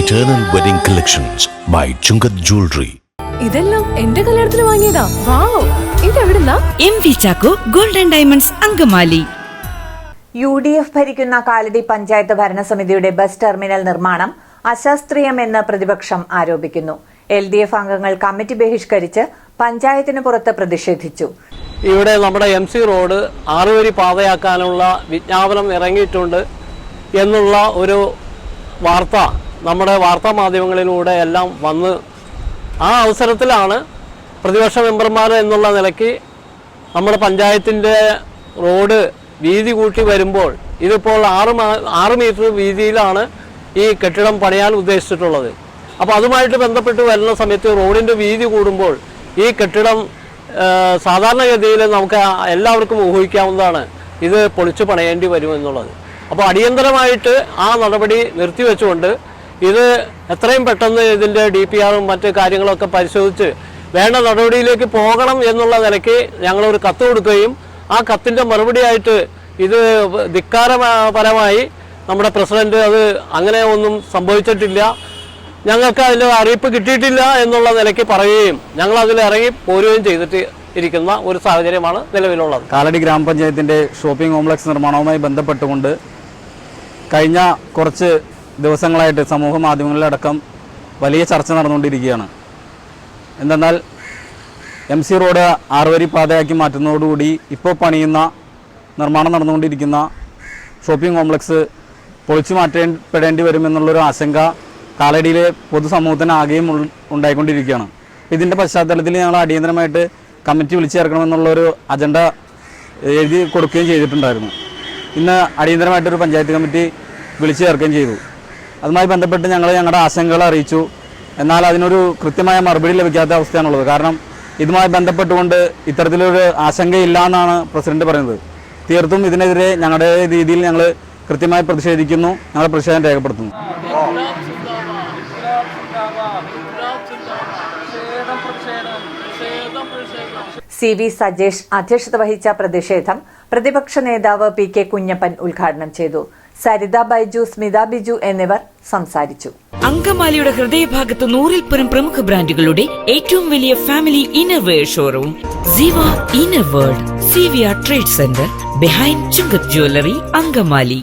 Eternal Wedding Collections by Chungat Jewelry. ഇതെല്ലാം എന്റെ കല്യാണത്തിന് വാങ്ങിയതാ. Wow ഇതെവിടുന്നാ? M V Chacko golden diamonds Angamaly. U D F ഭരിക്കുന്ന കാലടി പഞ്ചായത്ത് ഭരണസമിതിയുടെ ബസ് ടെർമിനൽ നിർമ്മാണം അശാസ്ത്രീയമെന്ന് പ്രതിപക്ഷം ആരോപിക്കുന്നു. എൽ ഡി എഫ് അംഗങ്ങൾ കമ്മിറ്റി ബഹിഷ്കരിച്ച് പഞ്ചായത്തിന് പുറത്ത് പ്രതിഷേധിച്ചു. ഇവിടെ നമ്മുടെ എം സി റോഡ് ആറുവരി പാതയാക്കാനുള്ള വിജ്ഞാപനം ഇറങ്ങിയിട്ടുണ്ട് എന്നുള്ള ഒരു വാർത്ത നമ്മുടെ വാർത്താ മാധ്യമങ്ങളിലൂടെ എല്ലാം വന്ന് ആ അവസരത്തിലാണ് പ്രതിപക്ഷ മെമ്പർമാർ എന്നുള്ള നിലയ്ക്ക് നമ്മുടെ പഞ്ചായത്തിന്റെ റോഡ് വീതി കൂട്ടി വരുമ്പോൾ ഇതിപ്പോൾ ആറ് ആറ് മീറ്റർ വീതിയിലാണ് ഈ കെട്ടിടം പണിയാൻ ഉദ്ദേശിച്ചിട്ടുള്ളത്. അപ്പോൾ അതുമായിട്ട് ബന്ധപ്പെട്ട് വരുന്ന സമയത്ത് റോഡിന്റെ വീതി കൂടുമ്പോൾ ഈ കെട്ടിടം സാധാരണഗതിയിൽ നമുക്ക് എല്ലാവർക്കും ഊഹിക്കാവുന്നതാണ് ഇത് പൊളിച്ചു പണയേണ്ടി വരുമെന്നുള്ളത്. അപ്പോൾ അടിയന്തരമായിട്ട് ആ നടപടി നിർത്തിവെച്ചുകൊണ്ട് ഇത് എത്രയും പെട്ടെന്ന് ഇതിന്റെ ഡി പി ആറും മറ്റ് കാര്യങ്ങളൊക്കെ പരിശോധിച്ച് വേണ്ട നടപടിയിലേക്ക് പോകണം എന്നുള്ള നിലയ്ക്ക് ഞങ്ങളൊരു കത്ത് കൊടുക്കുകയും ആ കത്തിന്റെ മറുപടിയായിട്ട് ഇത് ധിക്കാരപരമായി നമ്മുടെ പ്രസിഡന്റ് അത് അങ്ങനെ ഒന്നും സംഭവിച്ചിട്ടില്ല. ഞങ്ങൾക്ക് അതിന്റെ അറിയിപ്പ് കിട്ടിയിട്ടില്ല എന്നുള്ള നിലയ്ക്ക് പറയുകയും ഞങ്ങൾ അതിൽ ഇറങ്ങി പോരുകയും ചെയ്തിട്ട് ഇരിക്കുന്ന ഒരു സാഹചര്യമാണ് നിലവിലുള്ളത്. കാലടി ഗ്രാമപഞ്ചായത്തിന്റെ ഷോപ്പിംഗ് കോംപ്ലക്സ് നിർമ്മാണവുമായി ബന്ധപ്പെട്ടുകൊണ്ട് കഴിഞ്ഞ കുറച്ച് ദിവസങ്ങളായിട്ട് സമൂഹ മാധ്യമങ്ങളിലടക്കം വലിയ ചർച്ച നടന്നുകൊണ്ടിരിക്കുകയാണ്. എന്തെന്നാൽ എം സി റോഡ് ആറുവരി പാതയാക്കി മാറ്റുന്നതോടുകൂടി ഇപ്പോൾ പണിയുന്ന നിർമ്മാണം നടന്നുകൊണ്ടിരിക്കുന്ന ഷോപ്പിംഗ് കോംപ്ലക്സ് പൊളിച്ചു മാറ്റപ്പെടേണ്ടി വരുമെന്നുള്ളൊരു ആശങ്ക കാലടിയിലെ പൊതുസമൂഹത്തിന് ആകെയും ഉണ്ടായിക്കൊണ്ടിരിക്കുകയാണ്. ഇതിന്റെ പശ്ചാത്തലത്തിൽ ഞങ്ങൾ അടിയന്തരമായിട്ട് കമ്മിറ്റി വിളിച്ചു ചേർക്കണമെന്നുള്ളൊരു അജണ്ട എഴുതി കൊടുക്കുകയും ചെയ്തിട്ടുണ്ടായിരുന്നു. ഇന്ന് അടിയന്തരമായിട്ടൊരു പഞ്ചായത്ത് കമ്മിറ്റി വിളിച്ചു ചേർക്കുകയും ചെയ്തു. അതുമായി ബന്ധപ്പെട്ട് ഞങ്ങൾ ഞങ്ങളുടെ ആശങ്കകൾ അറിയിച്ചു. എന്നാൽ അതിനൊരു കൃത്യമായ മറുപടി ലഭിക്കാത്ത അവസ്ഥയാണുള്ളത്. കാരണം ഇതുമായി ബന്ധപ്പെട്ടുകൊണ്ട് ഇത്തരത്തിലൊരു ആശങ്കയില്ല എന്നാണ് പ്രസിഡന്റ് പറയുന്നത്. തീർത്തും ഇതിനെതിരെ ഞങ്ങളുടെ രീതിയിൽ ഞങ്ങൾ കൃത്യമായി പ്രതിഷേധിക്കുന്നു. ഞങ്ങൾ പ്രതിഷേധം രേഖപ്പെടുത്തുന്നു. സി വി സജേഷ് അധ്യക്ഷത വഹിച്ച പ്രതിഷേധം പ്രതിപക്ഷ നേതാവ് പി കെ കുഞ്ഞപ്പൻ ഉദ്ഘാടനം ചെയ്തു. സരിത ബൈജു സ്മിത ബിജു എന്നിവർ സംസാരിച്ചു. അങ്കമാലിയുടെ ഹൃദയഭാഗത്ത് നൂറിൽ പരം പ്രമുഖ ബ്രാൻഡുകളുടെ ഏറ്റവും വലിയ family innerwear showroom Ziva inner world C V R trade centre behind Chungath jewellery Angamaly.